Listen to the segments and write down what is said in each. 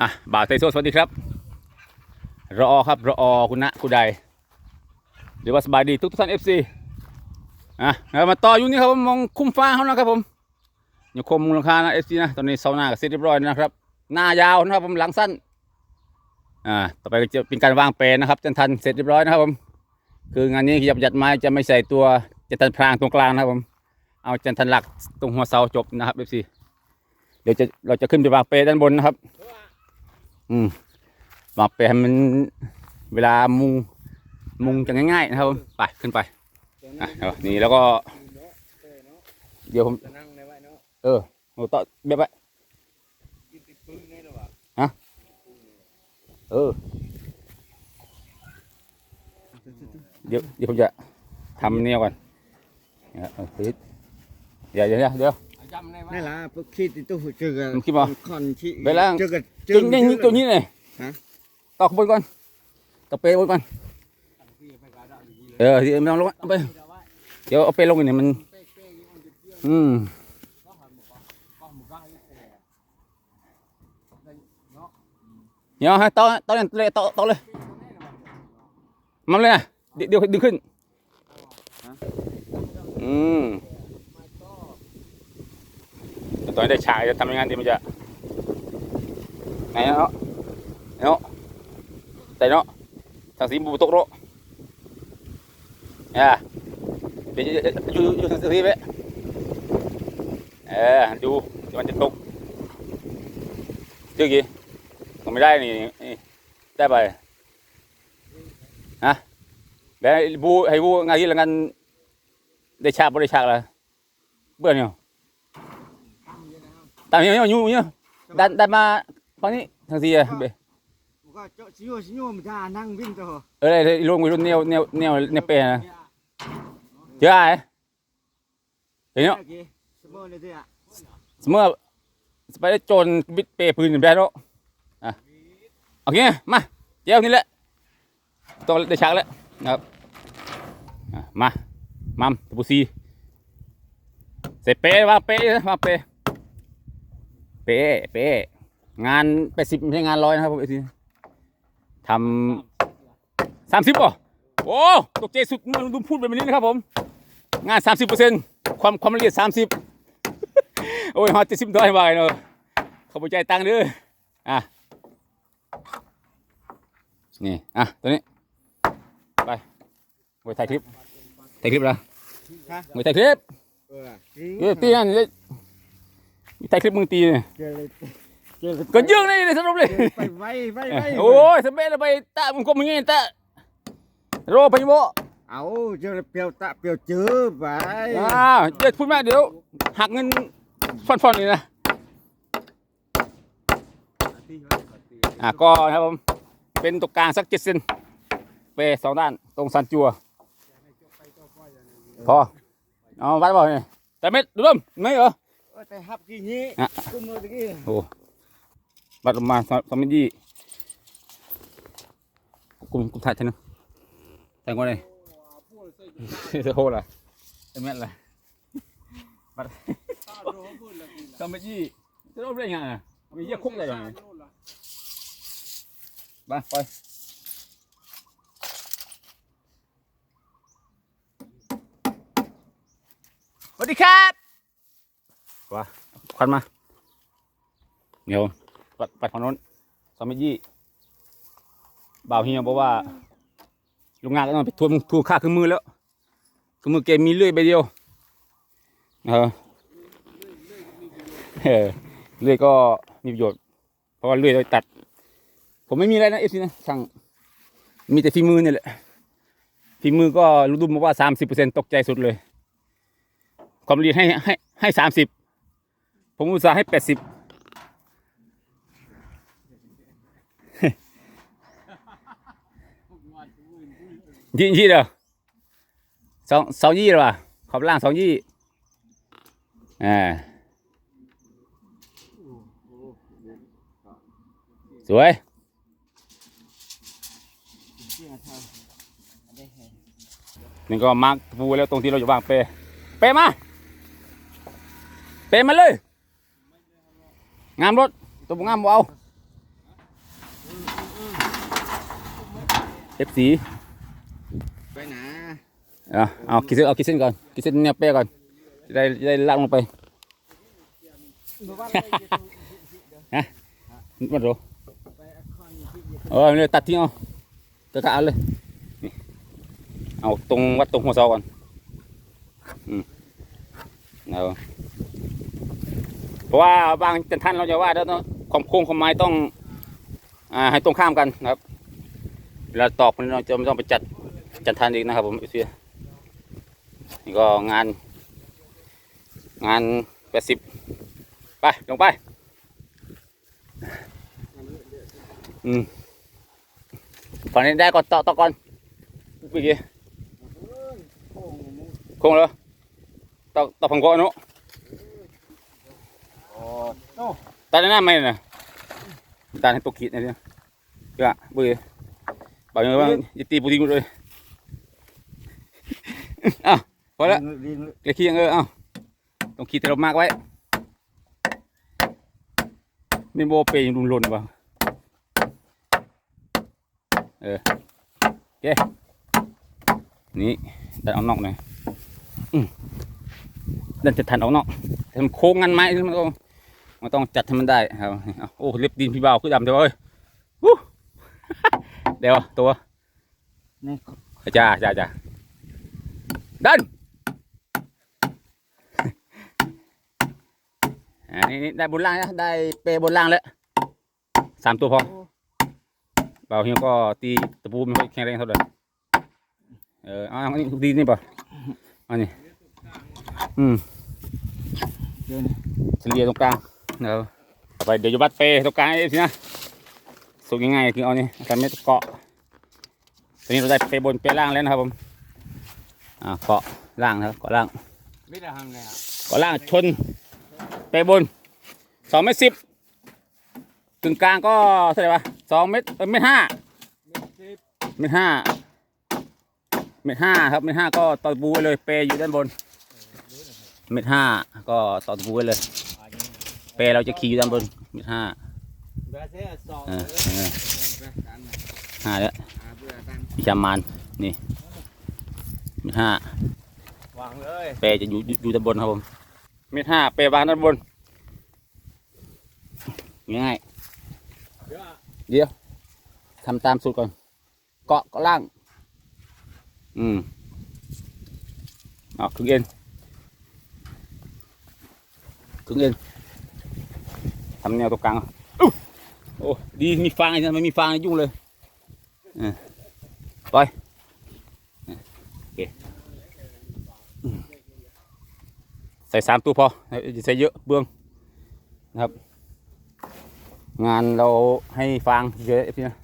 อะบ่าวไทโซสวัสดีครับรอครับรอคุณนะคุณใดหรือว่าสบายดีทุกท่านเอฟซีอะมาต่ออยู่นี่ครับมองคุ้มฟ้าเขานะครับผมอยู่คมมูลค่านะเอฟซีนะตอนนี้เสาหน้าก็เสร็จเรียบร้อยนะครับ หน้ายาวนะครับผมหลังสั้นอ่าต่อไปก็จะเป็นการวางแปลนนะครับจันทันเสร็จเรียบร้อยนะครับผมคืองานนี้ขยับยัดไม้จะไม่ใส่ตัวจะทันพรางตรงกลางนะครับผมเอาจันทันหลักตรงหัวเสาจบนะครับเอฟซีเดี๋ยวจะเราจะขึ้นไปวางเปลด้านบนนะครับ อืมวางเปให้มันเวลามุงมุงจะง่ายๆนะครับผมไปขึ้นไปอะเอานี่แล้วก็ เดี๋ยวผมจะนั่งในไว้เนาะเออโอ้ต่อเบียบไว้กินติดปึ้งได้หรอวะเออเดี๋ยวเดี๋ยวผมจะทำเนี่ยก่อนเนี่ยเออเดี๋ยวเดี๋ยวเดี๋ยว เดี๋ยวจำได้ไหมนี่ล่ะพวกขี้ติดตู้เจอกันมันคิดบ่คอนขี้ไปแล้วเจอกันจึงนี่ตัวนี้เลยฮะต่อขบวนก่อนต่อเปรย์บนก่อนเออที่ไม่ต้องลงเอาไปเดี๋ยวเอาเปรย์ลงอีกเนี่ยมันอืมเดี๋ยวให้ต่อต่อเลยเลยต่อต่อเลยมันเลยนะเดี๋ยวเดี๋ยวดึงขึ้นอืม ตอนนี้ได้ฉากจะทำยังไงดีมันจะไหนเนาะเนาะแต่เนาะทางสีบูตกโรเนี่ยเดี๋ยวอยู่อยู่ทางสีไปเออดูมันจะตกเชื่อกี่ตกไม่ได้นี่ได้ไปฮะแล้วบูให้บูงานที่ละงานได้ฉากบ่ได้ฉากละเบื่อเนี่ย ตามเนี่ยอยู่เนี่ยดันดันมาฝั่งนี้ทางสีอะเบก็เจาะชิโยชิโยมันจะนั่งวิ่งตัวเออเลยลงไปรุ่นแนวแนวแนวแนวเปรย์นะเจ้าไอ้เห็นเนาะสมมติเลยที่อะสมมติว่าสไปได้โจรบิดเปรย์ปืนอยู่แล้วอะโอเคมาเจ้านี่แหละต้องได้ฉากแล้วนะครับอะมามัมตะปูซีเสร็จเปรย์ว่าเปรย์นะมาเปรย์ เปรย์เปรย์งานแปดสิบไม่ใช่งานร้อยนะครับผมไอ้ทีทำสามสิบป่ะโอ้ตกใจสุดมันดูพูดแบบนี้นะครับผม งานสามสิบเปอร์เซ็นต์ความความละเอียดสามสิบโอ้ยฮอตเจ็ดสิบด้อยไปเนาะเขาไปใจายตังค์เด้ออะนี่ อะ ตัวนี้ ไปไปถ่ายคลิปถ่ายคลิปแล้วไปถ่ายคลิปเออเอ้ยตีนั่นเลย ถ่ายคลิปมึงตีเนี่ยเจอเลยเจอก็ยื่งเลยเลยสำหรับเลยไปไว้ไปไว้โอ้ยสเปซเลยไปตะมึงก็มึงเงี้ยตะโรพยาบาลเอาเจอเปียวตะเปียวเจอไปอ่าเดี๋ยวพูดมาเดี๋ยวหักเงินฟันฟันนี่นะอ่าก็นะครับผมเป็นตกกลางสักเจ็ดเซนเปรย์สองด้านตรงสันจัวพอเอาวัดบ่เนี่ยแต่เม็ดดูด้มไม่เหรอ แต่ฮับกี่นี้อะกูมือตะกี้โอ้วัดประมาณสองสองเมตรยี่กุมกุมถ่ายทีนึงแต่งก่อนเลยเสื้อโหดล่ะแต่เม็ดล่ะวัดสองเมตรยี่จะรบได้ยังไงมีเยี่ยคุกได้ยังไงมาไปสวัสดีครับ ว้าควันมาเดี๋ยวปัดปัดของโน้นสองมตรยี่บ่าวเฮียบอกว่าโรงงานก็ต้องไปทวงทวงค่าเครื่องมือแล้วเครื่องมือเกมมีเลื่อยใบเดียวเออเลื่อยก็มีประโยชน์ เพราะว่าเลื่อยเราตัด ผมไม่มีอะไรนะเอฟซีนะช่างมีแต่ฝีมือเนี่ยแหละฝีมือก็รู้ดูมาว่าสามสิบเปอร์เซ็นตกใจสุดเลย ความรียนให้ให้ให้สามสิบ ผมอุตส่าห์ให้แปดสิบยี่ยี่เด้อสองสองยี่หรอวะขอบล่างสองยี่อ่าสวยนี่ก็มาร์กปูแล้วตรงที่เราจะวางเป เปมา เปมาเลย งามรถตัวงามเอาเอฟซีไปนะเอาคิากี่เอาคิดเส้นก่อนคิดเส้นเนี่ยเป๊ะก่อนจะได้ได้ลากลงไปฮะมันรู้เออเนี่ยตัดทิ้งเอากระกะเลยเอาตรงวัดตรงหัวเสาก่อนอืมเอา เพราะว่าบางท่านเราจะว่าแล้วเนาะความโค้งความไม้ต้องอ่าให้ตรงข้ามกันนะครับเวลาตอกมันเราจะไม่ต้องไปจัดจัดทันอีกนะครับผมเอฟซีนี่ก็งาน งานแปดสิบไปลงไปอืมฝั่งนี้ได้ก่อนต่อต่อก่อนเมื่อกี้คงเหรอต่อต่อฝั่งก่อนเนาะ ตาหน้าไม่น่ะตาให้ตัวขีดนี่เนี่ยเพื่อเบื่อบอกยังไงว่าจะตีปูทิ้งเลยอ้าวพอแล้วดินเกลี่ยขี้ยังเออเอ้าต้องขีดแต่เรามากไว้ไม่โบเปย์ยังรุนรนป่ะเออโอเคนี่ดันเอานอกหน่อยอืมดันจะทันเอานอกทำโค้งงันไม้มันต้อง มันต้องจัดให้มันได้ครับเอาโอ้เล็บดินพี่บ่าวคือดำเดี๋ยวเอ้ยวู้เดี๋ยวตัวนี่จ้าจ้าจ้าดันอันนี้นี่ได้บนล่างนะได้เปรย์บนล่างแล้วสามตัวพอเบาเฮียก็ตีตะปูไม่ค่อยแข็งแรงเท่าไหร่เออเอาอันนี้ดีนี่ป่ะอันนี้อืมเดินเฉลี่ยตรงกลาง เดี๋ยวต่อไปเดี๋ยวจะวัดเปรย์ตรงกลางไอ้สินะสุกง่ายๆคือเอานี่ทำไม่เกาะตอนนี้เราได้เปรย์บนเปรย์ล่างแล้วนะครับผมอ่าเกาะล่างนะครับเกาะล่างไม่ได้ทำเลยอะก่อนล่างชนไปบนสองเมตรสิบกึ่งกลางก็เท่าไหร่วะสองเมตรเอ้ยเมตรห้าเมตรห้าเมตรห้าครับเมตรห้าก็ต่อตะปูไว้เลยเปรย์อยู่ด้านบนเมตรห้าก็ต่อตะปูไว้เลย เปรย์เราจะขี่อยู่ด้านบนเมตรห้าเบสเซ่สองเออเออกันห้าแล้วอาเบื่อกันพิชามานนี่เมตรห้าวางเลยเปรย์จะอยู่อยู่อยู่ด้านบนครับผมเมตรห้าเปรย์วางด้านบนง่ายเดี๋ยวทำตามสูตรก่อน เกาะเกาะล่าง อืมเอาครึ่งเอ็นครึ่งเอ็น ทำแนวตรงกลางโอ้ดีมีฟางไอ้นั่นไม่มีฟางยุ่งเลยอไปเออโอเคใส่สามตัวพอใส่เยอะเบื้องนะครับ งานเราให้ฟางเยอะพี่นะ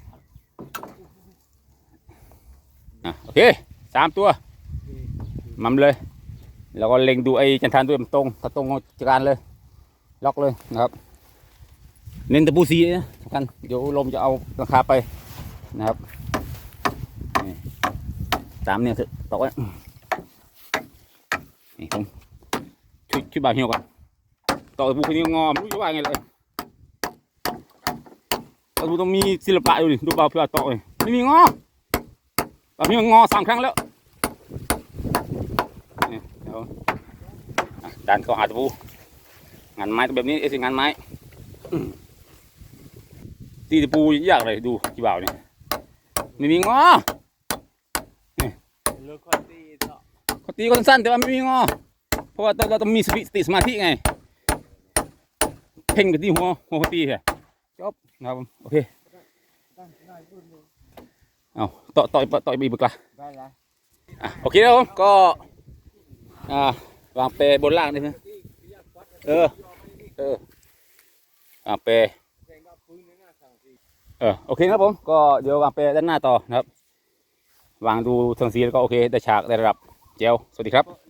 อะโอเคสามตัวมัมเลย แล้วก็เล็งดูไอ้จันทานด้วยมันตรง ถ้าตรงจัดการเลย ล็อกเลยนะครับ เน้นตะปูสีนะสำคัญเดี๋ยวลมจะเอาราคาไปนะครับตามเนี่ยเถอะตอกนี่ผมช่วยช่วยบาวเหี่ยวก่อนตอกตะปูคนนี้งอมรู้จะว่าไงเลยตะปูต้องมีศิลปะอยู่ดิดูบ่าเพื่อตอกเลยไม่มีงอตอนนี้งอสามครั้งแล้วนี่เดี๋ยวดันเข้าหาตะปูงานไม้แบบนี้เอสิงานไม้ ตีตะปูยากเลยดูกี่บ่าวเนี่ยไม่มีงอเลิกคนตีต่อเขาตีก็สั้นๆแต่ว่าไม่มีงอ เพราะว่าเราต้องมีสติสติสมาธิไง เพ่งไปที่หัวหัวเขาตีเหรอจบนะครับผมโอเคเอาต่อต่อต่อต่ออีกบึกละไปละอะโอเคครับผมก็อ่าวางเปรย์บนล่างนี่นะเออเออวางเปรย์ เออโอเคครับผมก็เดี๋ยววางไปด้านหน้าต่อนะครับ วางดูทางสีแล้วก็โอเคได้ฉากได้ระดับเจลสวัสดีครับ